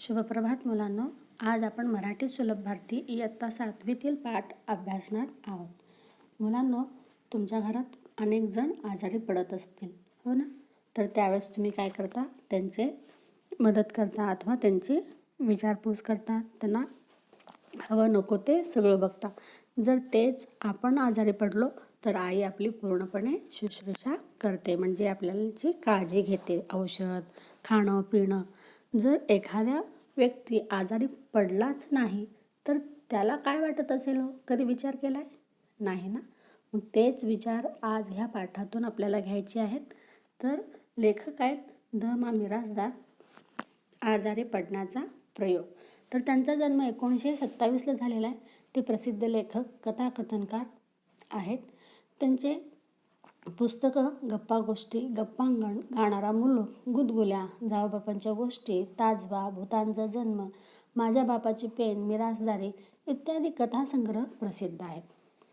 शुभप्रभात मुलांनो. आज आपण मराठी सुलभ भारती इयत्ता सातवीतील पाठ अभ्यासणार आहोत. मुलांनो तुमच्या घरात अनेक जण आजारी पडत असतील हो ना? तर त्यावेळेस तुम्ही काय करता? त्यांचे मदत करता अथवा त्यांची विचारपूस करता. त्यांना हवं नको ते सगळं बघता. जर तेच आपण आजारी पडलो तर आई आपली पूर्णपणे शुश्रूषा करते. म्हणजे आपल्याची काळजी घेते औषध खाणं पिणं जर एखाद्या व्यक्ती आजारी पडलाच नाही तर त्याला काय वाटत असेल हो? कधी विचार केला आहे नाही ना? मग तेच विचार आज ह्या पाठातून आपल्याला घ्यायचे आहेत. तर लेखक आहेत द मा मिरासदार आजारी पडण्याचा प्रयोग. तर त्यांचा जन्म एकोणीसशे सत्तावीसला झालेला आहे. ते प्रसिद्ध लेखक कथाकथनकार आहेत. त्यांचे पुस्तकं गप्पा गोष्टी गप्पांगण गाणारा मुलूक गुदगुल्या जावबापांच्या गोष्टी ताजबा भूतांचा जन्म माझ्या बापाची पेन मिरासदारी इत्यादी कथासंग्रह प्रसिद्ध आहेत.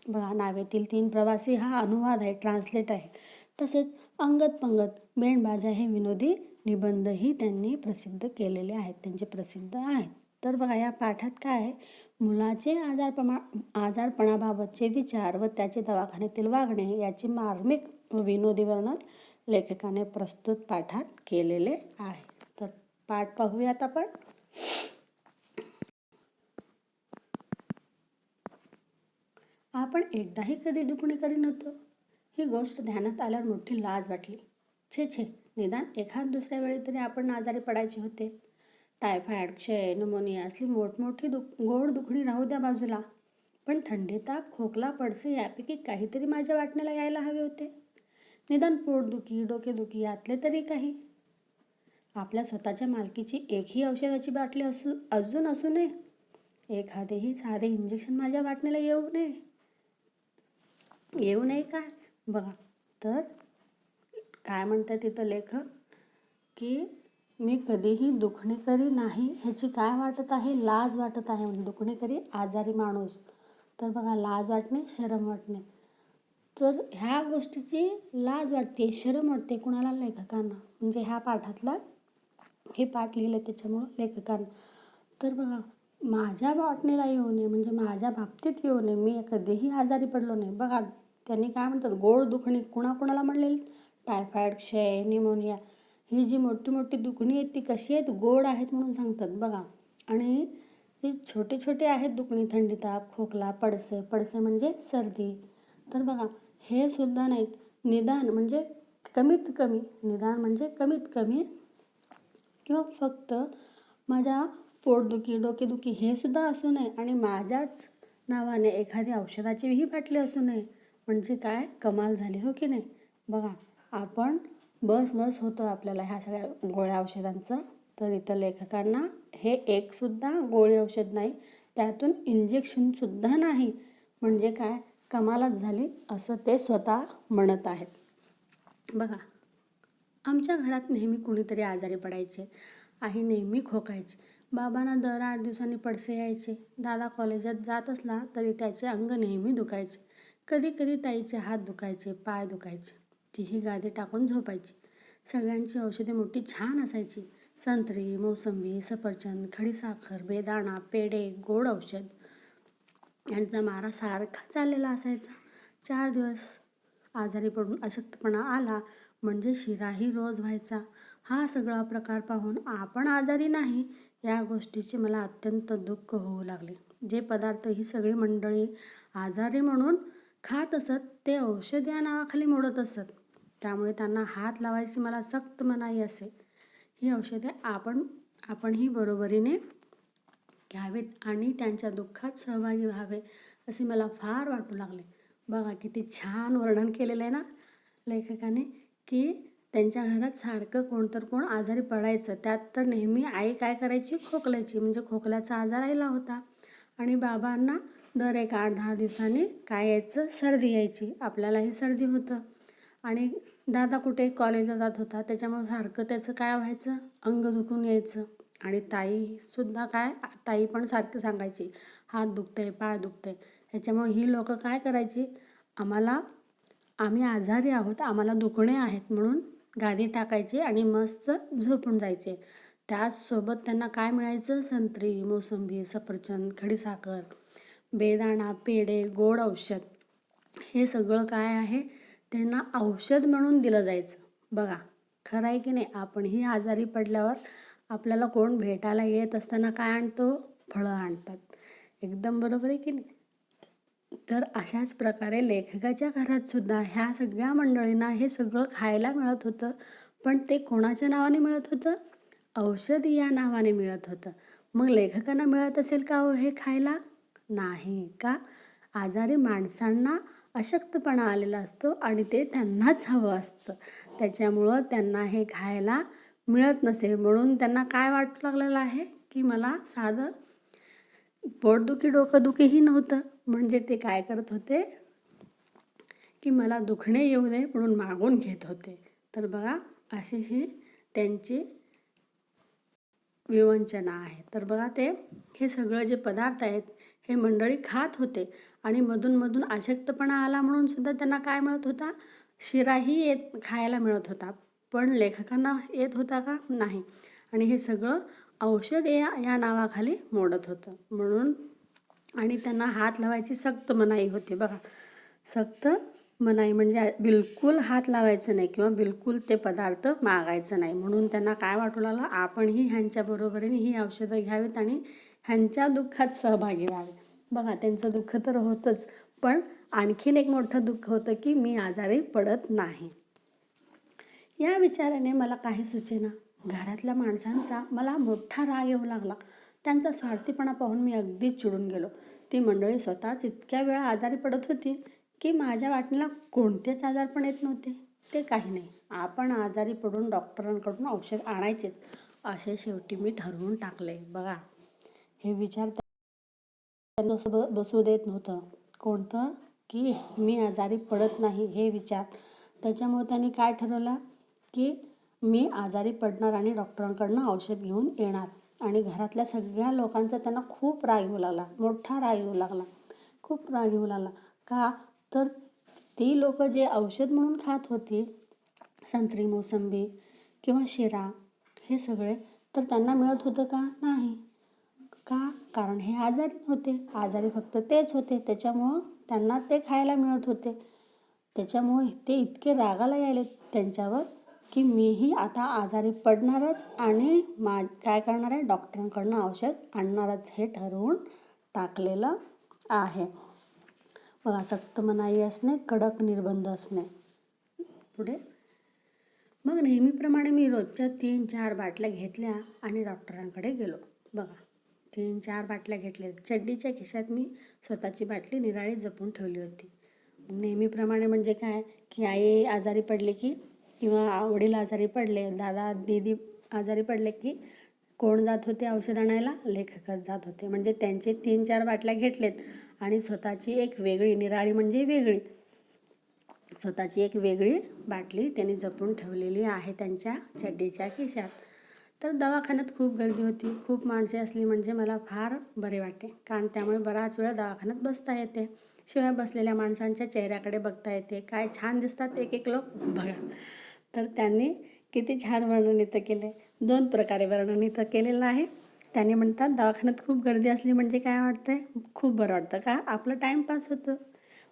बघा नावेतील तीन प्रवासी हा अनुवाद आहे ट्रान्सलेट आहे. तसेच अंगत पंगत बेंडबाजा हे विनोदी निबंधही त्यांनी प्रसिद्ध केलेले आहेत त्यांचे प्रसिद्ध आहेत. तर बघा या पाठात काय आहे? मुलाचे आजारपणा आजारपणाबाबतचे विचार व त्याचे दवाखान्यातील वागणे याचे मार्मिक व विनोदी वर्णन लेखकाने प्रस्तुत पाठात केलेले आहे. तर पाठ पाहूयात आपण. आपण एकदाही कधी दुखणी करी नव्हतो. ही गोष्ट ध्यानात आल्यावर मोठी लाज वाटली. छे छे निदान एखाद दुसऱ्या वेळी तरी आपण आजारी पडायचे होते. टायफॉईड क्षय न्युमोनिया असली मोठमोठी दुख गोड दुखणी राहू द्या बाजूला. पण थंडी ताप खोकला पडसे यापैकी काहीतरी माझ्या वाटण्याला यायला हवे होते. निदान पोटदुखी डोकेदुखी यातले तरी काही. आपल्या स्वतःच्या मालकीची एकही औषधाची बाटली असू अजून असू नये. एखादेही साधे इंजेक्शन माझ्या वाटण्याला येऊ नये. येऊ नये काय? बघा तर काय म्हणतात तिथं लेखक की मी कधीही दुखणेकरी नाही ह्याची काय वाटत आहे? लाज वाटत आहे म्हणजे दुखणेकरी आजारी माणूस. तर बघा लाज वाटणे शरम वाटणे. तर ह्या गोष्टीची लाज वाटते शरम वाटते कुणाला? लेखकांना. म्हणजे ह्या पाठातला हे पाठ लिहिलं त्याच्यामुळं लेखकांना. तर बघा माझ्या वाटणीला येऊ नये म्हणजे माझ्या बाबतीत येऊ नये. मी कधीही आजारी पडलो नाही. बघा त्यांनी काय म्हणतात? गोड दुखणी कुणाकुणाला म्हणलेली? टायफॉईड क्षय निमोनिया. ही जी मोठी मोठी दुखणी आहेत ती कशी आहेत? गोड आहेत म्हणून सांगतात बघा. आणि ही छोटे छोटे आहेत दुखणी थंडी ताप खोकला पडसे पडसे म्हणजे सर्दी. तर बघा हे सुद्धा नाहीत. निदान म्हणजे कमीत कमी निदान म्हणजे कमीत कमी किंवा फक्त माझ्या पोटदुखी डोकेदुखी हे सुद्धा असू नये आणि माझ्याच नावाने एखादी औषधाचीही बाटली असू नये. म्हणजे काय? कमाल झाली हो की नाही? बघा आपण बस बस होतं आपल्याला ह्या सगळ्या गोळ्या औषधांचं. तर इथं लेखकांना हे एकसुद्धा गोळी औषध नाही त्यातून इंजेक्शनसुद्धा नाही. म्हणजे काय? कमालच झाली असं ते स्वतः म्हणत आहेत. बघा आमच्या घरात नेहमी कुणीतरी आजारी पडायचे आई नेहमी खोकायची बाबांना दर आठ दिवसांनी पडसे यायचे दादा कॉलेजात जात असला तरी त्याचे अंग नेहमी दुखायचे कधी कधी ताईचे हात दुखायचे पाय दुखायचे. तीही गादी टाकून झोपायची. सगळ्यांची औषधे मोठी छान असायची. संत्री मोसंबी सफरचंद खडीसाखर बेदाणा पेढे गोड औषध. यांचा मारा सारखा चाललेला असायचा. चार दिवस आजारी पडून अशक्तपणा आला म्हणजे शिराही रोज व्हायचा. हा सगळा प्रकार पाहून आपण आजारी नाही या गोष्टीचे मला अत्यंत दुःख होऊ लागले. जे पदार्थ ही सगळी मंडळी आजारी म्हणून खात असत ते औषध या नावाखाली मोडत असत. त्यामुळे त्यांना हात लावायची मला सक्त मनाई असे. ही औषधे आपण आपणही बरोबरीने घ्यावेत आणि त्यांच्या दुःखात सहभागी व्हावे असे मला फार वाटू लागले. बघा किती छान वर्णन केलेलं आहे ना लेखकाने की त्यांच्या घरात सारखं कोणतर कोण आजारी पडायचं. त्यात तर नेहमी आई काय करायची? खोकल्याची. म्हणजे खोकल्याचा आजार आईला होता. आणि बाबांना दर एक आठ दहा दिवसांनी काय यायचं? सर्दी यायची. आपल्यालाही सर्दी होतं. आणि दादा कुठे कॉलेजला जात होता त्याच्यामुळे सारखं त्याचं काय व्हायचं? अंग दुखून यायचं. आणि ताईसुद्धा काय ताई पण सारखं सांगायची हात दुखते पाय दुखते ह्याच्यामुळे ही लोकं काय करायची? आम्हाला आम्ही आजारी आहोत आम्हाला दुखणे आहेत म्हणून गादी टाकायची आणि मस्त झोपून जायचे. त्याचसोबत त्यांना काय मिळायचं? संत्री मोसंबी सफरचंद खडीसाखर बेदाणा पेढे गोड औषध. हे सगळं काय आहे? त्यांना औषध म्हणून दिलं जायचं. बघा खरं आहे की नाही? आपणही आजारी पडल्यावर आपल्याला कोण भेटायला येत असताना काय आणतो? फळं आणतात. एकदम बरोबर आहे की नाही? तर अशाच प्रकारे लेखकाच्या घरातसुद्धा ह्या सगळ्या मंडळींना हे सगळं खायला मिळत होतं. पण ते कोणाच्या नावाने मिळत होतं? औषध या नावाने मिळत होतं. मग लेखकांना मिळत असेल का हो हे खायला? नाही का? आजारी माणसांना अशक्तपणा आलेला असतो आणि ते त्यांनाच हवं असतं. त्याच्यामुळं त्यांना हे खायला मिळत नसेल म्हणून त्यांना काय वाटू लागलेलं आहे? की मला साधं पोटदुखी डोकंदुखीही नव्हतं. म्हणजे ते काय करत होते? की मला दुखणे येऊ नये म्हणून मागून घेत होते. तर बघा अशी ही त्यांची विवंचना आहे. तर बघा ते हे सगळं जे पदार्थ आहेत हे मंडळी खात होते. आणि मधून मधून अशक्तपणा आला म्हणून सुद्धा त्यांना काय मिळत होता? शिराही येत खायला मिळत होता. पण लेखकांना येत होता का? नाही. आणि हे सगळं औषध या या नावाखाली मोडत होतं. म्हणून आणि त्यांना हात लावायची सक्त मनाई होती. बघा सक्त मनाई म्हणजे बिलकुल हात लावायचं नाही किंवा बिलकुल ते पदार्थ मागायचं नाही. म्हणून त्यांना काय वाटू लागलं? आपणही ह्यांच्या बरोबरीने ही औषधं घ्यावीत आणि ह्यांच्या दुःखात सहभागी व्हावे. बघा त्यांचं दुःख तर होतंच पण आणखीन एक मोठं दुःख होतं की मी आजारी पडत नाही. या विचाराने मला काही सुचेना. घरातल्या माणसांचा मला मोठा राग येऊ लागला. त्यांचा स्वार्थीपणा पाहून मी अगदीच चिडून गेलो. ती मंडळी स्वतःच इतक्या वेळा आजारी पडत होती की माझ्या वाटणीला कोणतेच आजार पण येत नव्हते. ते काही नाही. आपण आजारी पडून डॉक्टरांकडून औषध आणायचेच. असे शेवटी मी ठरवून टाकले. बघा हे विचार त्यांना बसू देत नव्हतं. कोणतं? की मी आजारी पडत नाही हे विचार. त्याच्यामुळे त्यांनी काय ठरवलं? की मी आजारी पडणार आणि डॉक्टरांकडनं औषध घेऊन येणार. आणि घरातल्या सगळ्या लोकांचा त्यांना खूप राग येऊ लागला. मोठा राग येऊ लागला. खूप राग येऊ लागला. का? तर ती लोक जे औषध म्हणून खात होती संत्री मोसंबी किंवा शिरा हे सगळे तर त्यांना मिळत होतं का? नाही. का? कारण हे आजारी होते. आजारी फक्त तेच होते. त्याच्यामुळं त्यांना ते खायला मिळत होते. त्याच्यामुळे ते इतके रागाला यायले त्यांच्यावर की मीही आता आजारी पडणारच आणि मा काय करणार आहे डॉक्टरांकडनं औषध आणणारच हे ठरवून टाकलेलं आहे. बघा सक्त मनाई असणे कडक निर्बंध असणे. पुढे. मग नेहमीप्रमाणे मी रोजच्या तीन चार बाटल्या घेतल्या आणि डॉक्टरांकडे गेलो. बघा. तीन चार बाटल्या घेतल्या. चड्डीच्या खिशात मी स्वतःची बाटली निराळी जपून ठेवली होती. नेहमीप्रमाणे म्हणजे काय? की आई आजारी पडले की किंवा वडील आजारी पडले दादा दीदी आजारी पडले की कोण जात होते औषध आणायला? लेखकच जात होते. म्हणजे त्यांचे तीन चार बाटल्या घेतलेत आणि स्वतःची एक वेगळी निराळी म्हणजे वेगळी. स्वतःची एक वेगळी बाटली त्यांनी जपून ठेवलेली आहे त्यांच्या चड्डीच्या खिशात. तर दवाखान्यात खूप गर्दी होती. खूप माणसे असली म्हणजे मला फार बरे वाटते. कारण त्यामुळे बराच वेळ दवाखान्यात बसता येते. शिवाय बसलेल्या माणसांच्या चेहऱ्याकडे बघता येते. काय छान दिसतात एक एक लोक. बघा. तर त्यांनी किती छान वर्णन इथं केले दोन प्रकारे वर्णन इथं केलेलं आहे. त्यांनी म्हणतात दवाखान्यात खूप गर्दी असली म्हणजे काय वाटतंय? खूप बरं वाटतं. का? आपलं टाईमपास होतं.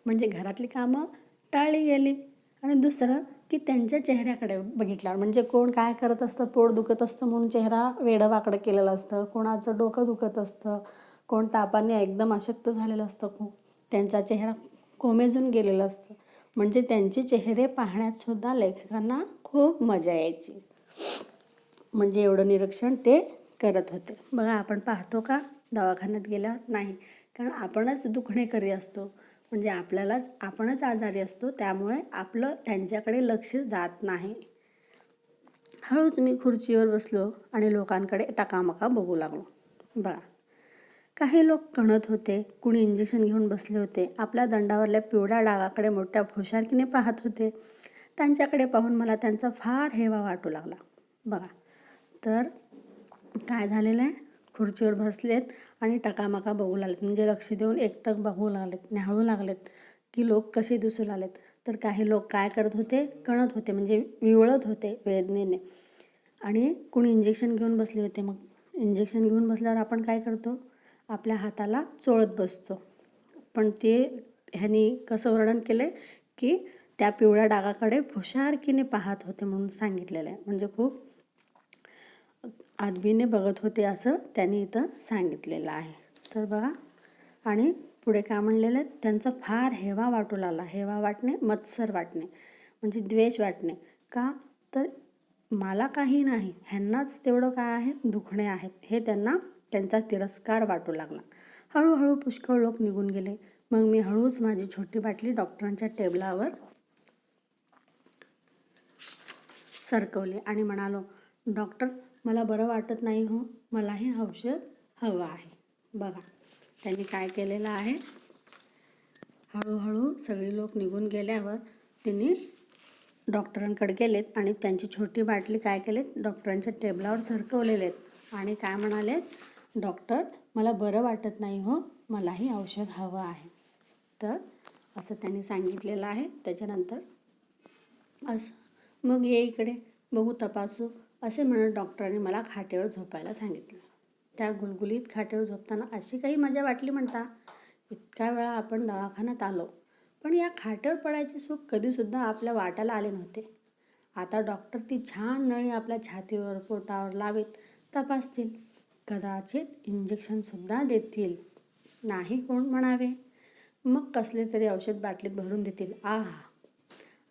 म्हणजे घरातली कामं टाळली गेली. आणि दुसरं की त्यांच्या चेहऱ्याकडे बघितल्यावर. म्हणजे कोण काय करत असतं पोट दुखत असतं म्हणून चेहरा वेडं वाकडं केलेलं असतं. कोणाचं डोकं दुखत असतं. कोण तापाने एकदम अशक्त झालेलं असतं. को त्यांचा चेहरा कोमेजून गेलेलं असतं. म्हणजे त्यांचे चेहरे पाहण्यातसुद्धा लेखकांना खूप मजा यायची. म्हणजे एवढं निरीक्षण ते करत होते. बघा आपण पाहतो का? दवाखान्यात गेल्यावर नाही. कारण आपणच दुखणे करी असतो. म्हणजे आपल्यालाच आपणच आजारी असतो त्यामुळे आपलं त्यांच्याकडे लक्ष जात नाही. हळूच मी खुर्चीवर बसलो आणि लोकांकडे टाकामका बघू लागलो. बघा काही लोक कणत होते कुणी इंजेक्शन घेऊन बसले होते आपल्या दंडावरल्या पिवळ्या डागाकडे मोठ्या हुशारकीने पाहत होते. त्यांच्याकडे पाहून मला त्यांचा फार हेवा वाटू लागला. बघा तर काय झालेलं आहे? खुर्चीवर बसलेत आणि टकामका बघू लागलेत. म्हणजे लक्ष देऊन एकटक बघू लागलेत न्याहाळू लागलेत की लोक कसे दिसू लागलेत. तर काही लोक काय करत होते? कणत होते म्हणजे विवळत होते वेदनेने. आणि कुणी इंजेक्शन घेऊन बसले होते मग. इंजेक्शन घेऊन बसल्यावर आपण काय करतो? आपल्या हाताला चोळत बसतो. पण ते ह्यानी कसं वर्णन केलं आहे की त्या पिवळ्या डागाकडे हुशारकीने पाहत होते म्हणून सांगितलेलं आहे. म्हणजे खूप आदबीने बघत होते असं त्यांनी इथं सांगितलेलं आहे. तर बघा आणि पुढे काय म्हणलेलं आहे? त्यांचा फार हेवा वाटू लागला. हेवा वाटणे मत्सर वाटणे म्हणजे द्वेष वाटणे. का? तर मला काही नाही ह्यांनाच तेवढं काय आहे? दुखणे आहेत. हे त्यांना त्यांचा तिरस्कार वाटू लागला. हळूहळू पुष्कळ लोक निघून गेले. मग मी हळूच माझी छोटी बाटली डॉक्टरांच्या टेबलावर सरकवली आणि म्हणालो डॉक्टर मला बरं वाटत नाही हो. मलाही औषध हवं आहे. बघा त्यांनी काय केलेलं आहे? हळूहळू सगळी लोक निघून गेल्यावर त्यांनी डॉक्टरांकडे गेलेत आणि त्यांची छोटी बाटली काय केलेत? डॉक्टरांच्या टेबलावर सरकवलेले आहेत आणि काय म्हणालेत? डॉक्टर मला बरं वाटत नाही हो. मलाही औषध हवं आहे. तर असं त्यांनी सांगितलेलं आहे. त्याच्यानंतर असं मग ये इकडे. बघू तपासू. असे म्हणत डॉक्टरांनी मला खाटेवर झोपायला सांगितलं. त्या गुलगुलीत खाटेवर झोपताना अशी काही मजा वाटली म्हणता इतक्या वेळा आपण दवाखान्यात आलो पण या खाटेवर पडायचे सुख कधीसुद्धा आपल्या वाटाला आले नव्हते. आता डॉक्टर ती छान नळी आपल्या छातीवर पोटावर लावेत तपासतील. कदाचित इंजेक्शनसुद्धा देतील. नाही कोण म्हणावे? मग कसले तरी औषध बाटलीत भरून देतील. आहा!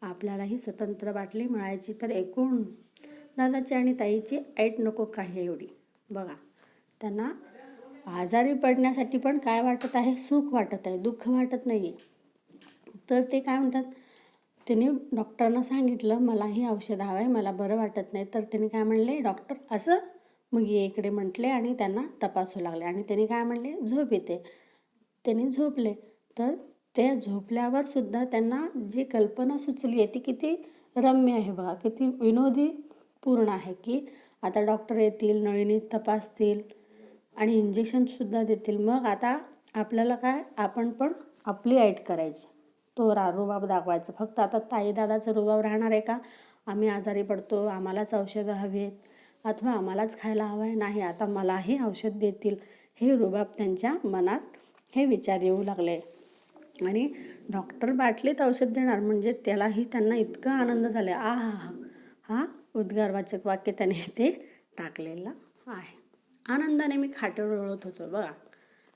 आपल्यालाही स्वतंत्र बाटली मिळायची तर एकूण दादाची आणि ताईची ऐट नको काही एवढी. बघा त्यांना आजारी पडण्यासाठी पण काय वाटत आहे? सुख वाटत आहे दुःख वाटत नाही आहे तर ते काय म्हणतात त्यांनी डॉक्टरांना सांगितलं मला हे औषध हवं आहे मला बरं वाटत नाही. तर त्यांनी काय म्हणले डॉक्टर असं? मग ये इकडे म्हटले आणि त्यांना तपासू लागले आणि त्यांनी काय म्हणले झोप येते. त्यांनी झोपले. तर ते झोपल्यावर सुद्धा त्यांना जी कल्पना सुचली आहे ती किती रम्य आहे बघा किती विनोदी पूर्ण आहे की आता डॉक्टर येतील नळीनी तपासतील आणि इंजेक्शनसुद्धा देतील. मग आता आपल्याला काय? आपण पण आपली ऐट करायची. तो रा रुबाब दाखवायचा. फक्त आता ताई दादाचं रुबाब राहणार आहे का? आम्ही आजारी पडतो आम्हालाच औषधं हवी आहेत अथवा आम्हालाच खायला हवं आहे नाही आता मलाही औषध देतील. हे रुबाब त्यांच्या मनात हे विचार येऊ लागले. आणि डॉक्टर बाटलीत औषध देणार म्हणजे त्यालाही त्यांना इतका आनंद झाला आ हा हा हा? उद्गारवाचक वाक्य त्याने ते टाकलेलं आहे. आनंदाने मी खाटेवर लोळत होतो. बघा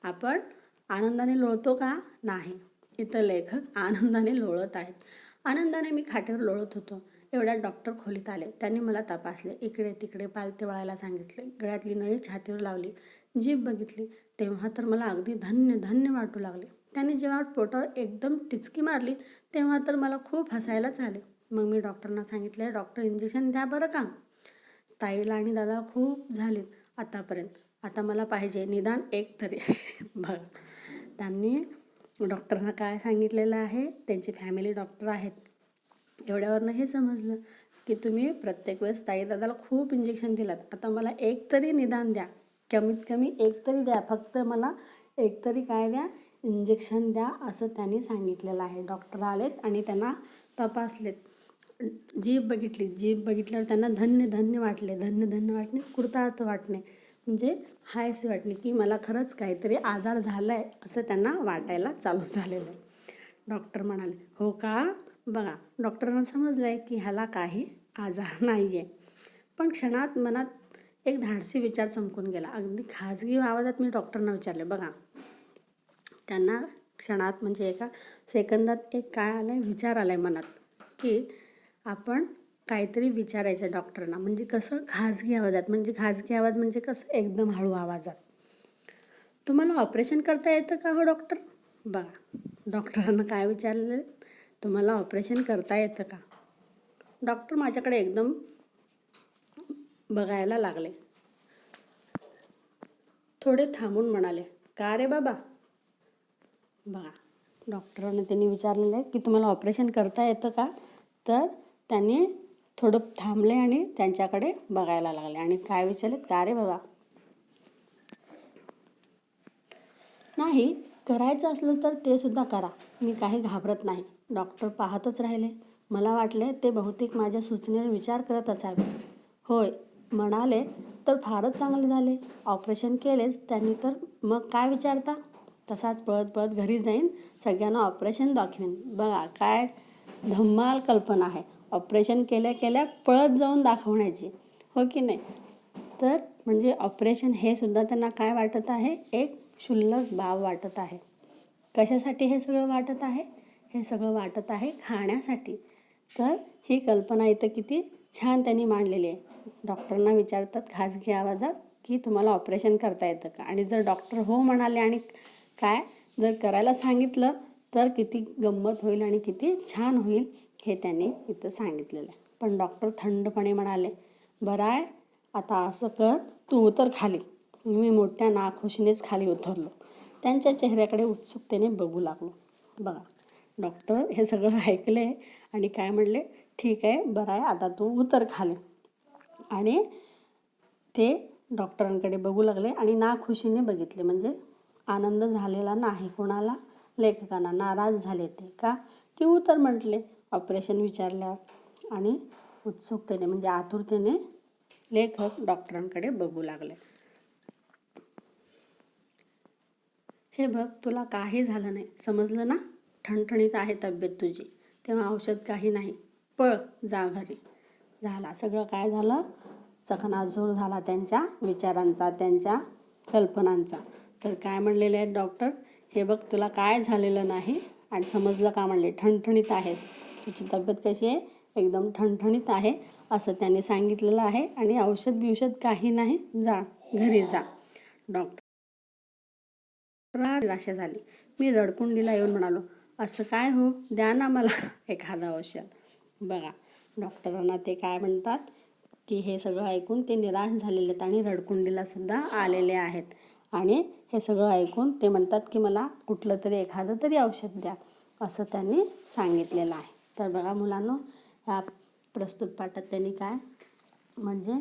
आपण आनंदाने लोळतो का? नाही. इथं लेखक आनंदाने लोळत आहेत. आनंदाने मी खाटेवर लोळत होतो. एवढ्यात डॉक्टर खोलीत आले. त्यांनी मला तपासले. इकडे तिकडे पालते वळायला सांगितले. गळ्यातली नळी छातीवर लावली. जीभ बघितली. तेव्हा तर मला अगदी धन्य धन्य वाटू लागले. त्यांनी जेव्हा पोटावर एकदम टिचकी मारली तेव्हा तर मला खूप हसायलाच आले. मग मी डॉक्टरना सांगितले डॉक्टर इंजेक्शन द्या बरं का. ताईला आणि दादा खूप झालेत आतापर्यंत. आता मला पाहिजे निदान एक तरी. बघ. त्यांनी डॉक्टरना काय सांगितलेलं आहे? त्यांची फॅमिली डॉक्टर आहेत. एवढ्यावरनं हे समजलं की तुम्ही प्रत्येक वेळेस ताई दादाला खूप इंजेक्शन दिलात. आता मला एक तरी निदान द्या. कमीत कमी एक तरी द्या. फक्त मला एक तरी काय द्या? इंजेक्शन द्या असं त्यांनी सांगितलेलं आहे. डॉक्टर आलेत आणि त्यांना तपासलेत. जीभ बघितली जीभ बघितल्यावर त्यांना धन्य धन्य वाटले धन्य धन्य वाटणे कृतार्थ वाटणे म्हणजे हाय असे वाटणे की मला खरंच काहीतरी आजार झाला आहे असं त्यांना वाटायला चालू झालेलं. आहे डॉक्टर म्हणाले हो का? बघा डॉक्टरांना समजलं आहे की ह्याला काही आजार नाही आहे पण क्षणात मनात एक धाडसी विचार चमकून गेला. अगदी खाजगी आवाजात मी डॉक्टरना विचारले बघा त्यांना क्षणात म्हणजे एका सेकंदात एक काय आलं आहे विचार आला आहे मनात की आपण काहीतरी विचारायचं डॉक्टरना. म्हणजे कसं खाजगी आवाजात म्हणजे खाजगी आवाज म्हणजे कसं? एकदम हळू आवाजात. तुम्हाला ऑपरेशन करता येतं का हो डॉक्टर? बघा डॉक्टरांना काय विचारलेलं तुम्हाला ऑपरेशन करता येतं का? डॉक्टर माझ्याकडे एकदम बघायला लागले. थोडे थांबून म्हणाले का रे बाबा? बघा डॉक्टरांना त्यांनी विचारलेलं आहे की तुम्हाला ऑपरेशन करता येतं का? तर त्यांनी थोडं थांबले आणि त्यांच्याकडे बघायला लागले. आणि काय विचारले का रे बाबा? नाही करायचं असलं तर ते सुद्धा करा. मी काही घाबरत नाही. डॉक्टर पाहतच राहिले. मला वाटले ते बहुतेक माझ्या सूचनेवर विचार करत असावे. होय म्हणाले तर फारच चांगले झाले. ऑपरेशन केलेच त्यांनी तर मग काय विचारता? तसाच पळत पळत घरी जाईन. सगळ्यांना ऑपरेशन दाखवेन. बघा काय धम्माल कल्पना आहे. ऑपरेशन केल्या केल्या पळत जाऊन दाखवण्याची. हो की नाही? तर म्हणजे ऑपरेशन हे सुद्धा त्यांना काय वाटत आहे? एक क्षुल्लक बाब वाटत आहे. कशासाठी हे सगळं वाटत आहे? हे सगळं वाटत आहे खाण्यासाठी. तर ही कल्पना इथं किती छान त्यांनी मांडलेली आहे. डॉक्टरांना विचारतात खाजगी आवाजात की तुम्हाला ऑपरेशन करता येतं का? आणि जर डॉक्टर हो म्हणाले आणि काय? जर करायला सांगितलं तर किती गंमत होईल आणि किती छान होईल. हे त्यांनी इथं सांगितलेलं आहे. पण डॉक्टर थंडपणे म्हणाले बरं आहे आता असं कर तू उतर खाली. मी मोठ्या नाखुशीनेच खाली उतरलो. त्यांच्या चेहऱ्याकडे उत्सुकतेने बघू लागलो. बघा डॉक्टर हे सगळं ऐकले आणि काय म्हणले ठीक आहे बरं आहे आता तू उतर खाली. आणि ते डॉक्टरांकडे बघू लागले आणि नाखुशीने बघितले. म्हणजे आनंद झालेला नाही कोणाला लेखकांना नाराज झाले ते का? की उतर म्हटले ऑपरेशन विचारलं आणि उत्सुकतेने म्हणजे आतुरतेने लेखक डॉक्टरांकडे बघू लागले. हे बघ तुला काही झालं नाही. समजलं ना? ठणठणीत आहे तब्येत तुझी. तेव्हा औषध काही नाही. पळ जा घरी. झाला. सगळं काय झालं? चकनाचूर झाला त्यांच्या विचारांचा त्यांच्या कल्पनांचा. तर काय म्हणलेले आहेत डॉक्टर हे बघ तुला काय झालेलं नाही? आणि समजलं का म्हणले ठणठणीत आहेस. तुझी तब्येत कशी आहे? एकदम ठणठणीत आहे असं त्यांनी सांगितलेलं आहे. आणि औषध बिषध काही नाही जा घरी जा. डॉक्टर निराशा झाली. मी रडकुंडीला येऊन म्हणालो असं काय हो? द्या ना मला एखादं औषध. बघा डॉक्टरांना ते काय म्हणतात की हे सगळं ऐकून ते निराश झालेले आहेत आणि रडकुंडीला सुद्धा आलेले आहेत. आणि हे सगळं ऐकून ते म्हणतात की मला कुठलं तरी एखादं तरी औषध द्या असं त्यांनी सांगितलेलं आहे. तर बघा मुलांनो ह्या प्रस्तुत पाठात त्यांनी काय म्हणजे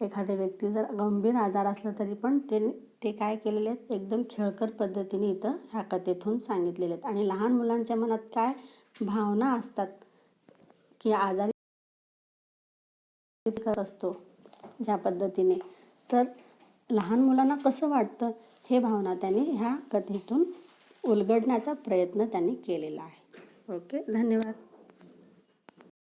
एखाद्या व्यक्ती जर गंभीर आजार असला तरी पण ते ते काय केलेले आहेत एकदम खेळकर पद्धतीने इथं ह्या कथेतून सांगितलेले आहेत. आणि लहान मुलांच्या मनात काय भावना असतात की आजारी करत असतो ज्या पद्धतीने तर लहान मुलांना कसं वाटतं हे भावना त्यांनी ह्या कथेतून उलगडण्याचा प्रयत्न त्यांनी केलेला आहे. ओके धन्यवाद.